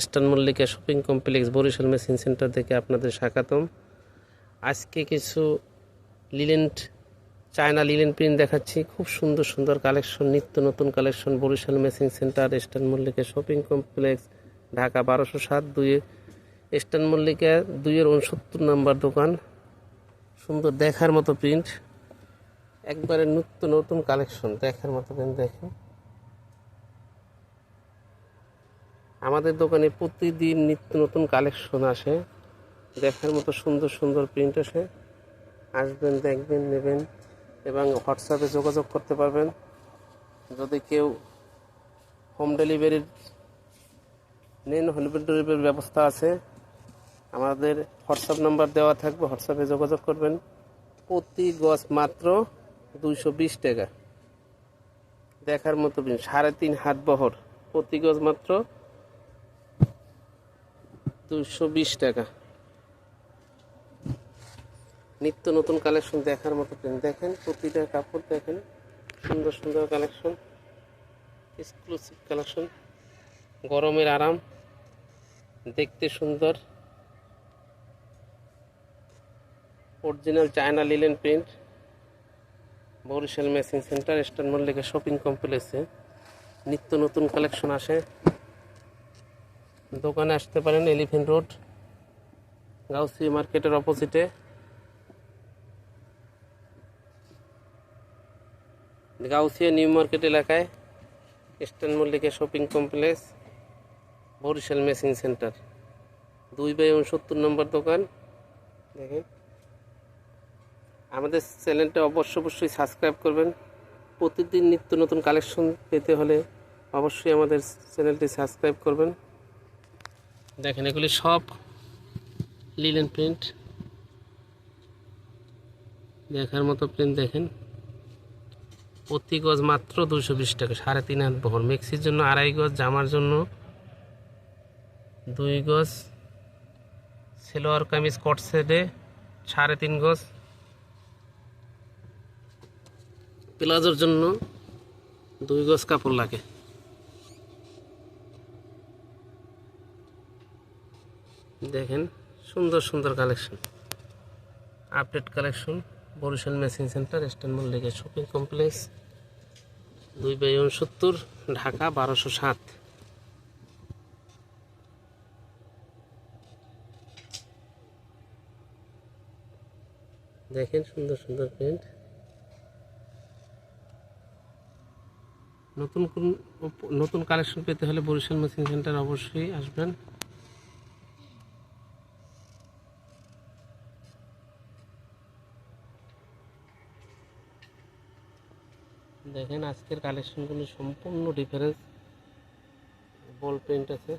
Eastern Mallika shopping complex Barishal machine centre থেকে আপনাদের স্বাগতম। আজকে কিছু লিলেন্ট চায়না লিলেন প্রিন্ট দেখাচ্ছি। খুব সুন্দর সুন্দর কালেকশন নিত্য নতুন collection Barishal machine centre eastern Mallika shopping complex Dhaka বারোশো সাত দুইয়ে ইস্টার্ন মল্লিকা দুইয়ের উনসত্তর নাম্বার দোকান। সুন্দর দেখার মতো প্রিন্ট একবারে নিত্য নতুন কালেকশন দেখার মতো প্রিন্ট দেখেন। আমাদের দোকানে প্রতিদিন নিত্য নতুন কালেকশন আসে। দেখার মতো সুন্দর সুন্দর প্রিন্ট আসে। আসবেন, দেখবেন, নেবেন এবং হোয়াটসঅ্যাপে যোগাযোগ করতে পারবেন। যদি কেউ হোম ডেলিভারির নেন হোম ডেলিভারির ব্যবস্থা আছে, আমাদের হোয়াটসঅ্যাপ নাম্বার দেওয়া থাকবে। হোয়াটসঅ্যাপে যোগাযোগ করবেন। প্রতি গজ মাত্র দুইশো বিশ টাকা। দেখার মতো সাড়ে তিন হাত বহর। প্রতি গজ মাত্র দুশো বিশ টাকা। নিত্য নতুন কালেকশন দেখার মতো প্রিন্ট দেখেন, প্রতিটা কাপড় দেখেন, সুন্দর সুন্দর কালেকশন এক্সক্লুসিভ কালেকশন গরমের আরাম, দেখতে সুন্দর। Original China linen print Barishal machine centre eastern Mallika shopping কমপ্লেক্সে নিত্য নতুন কালেকশন আসে। দোকানে আসতে পারেন এলিফেন্ট রোড গাউসি মার্কেটের অপোজিটে। গাউসিয়া নিউ মার্কেট এলাকায় eastern Mallika shopping complex, Barishal machine centre. দুই বাই উনসত্তর নম্বর দোকান। দেখেন। আমাদের চ্যানেলটা অবশ্য অবশ্যই সাবস্ক্রাইব করবেন। প্রতিদিন নিত্য নতুন কালেকশন পেতে হলে অবশ্যই আমাদের চ্যানেলটি সাবস্ক্রাইব করবেন। দেখেন, এগুলি সব লিলেন প্রিন্ট দেখার মতো প্রিন্ট দেখেন। প্রতি গজ মাত্র দুশো বিশ টাকা, সাড়ে তিন হাত বহর। মিক্সির জন্য আড়াই গজ, জামার জন্য দুই গজ। সেলোয়ার কামিজ কট সেটে সাড়ে তিন গজ। প্লাজোর জন্য দুই গজ কাপড় লাগে। দেখেন, সুন্দর সুন্দর collection update collection Barishal machine centre eastern লেগে শপিং কমপ্লেক্স দুই বাই উনসত্তর, ঢাকা বারোশো সাত। দেখেন, সুন্দর সুন্দর প্রিন্ট নতুন নতুন কালেকশন পেতে হলে বরিশাল মেশিন সেন্টার অবশ্যই আসবেন। দেখেন আজকের কালেকশনগুলো সম্পূর্ণ ডিফারেন্স বল প্রিন্ট আছে।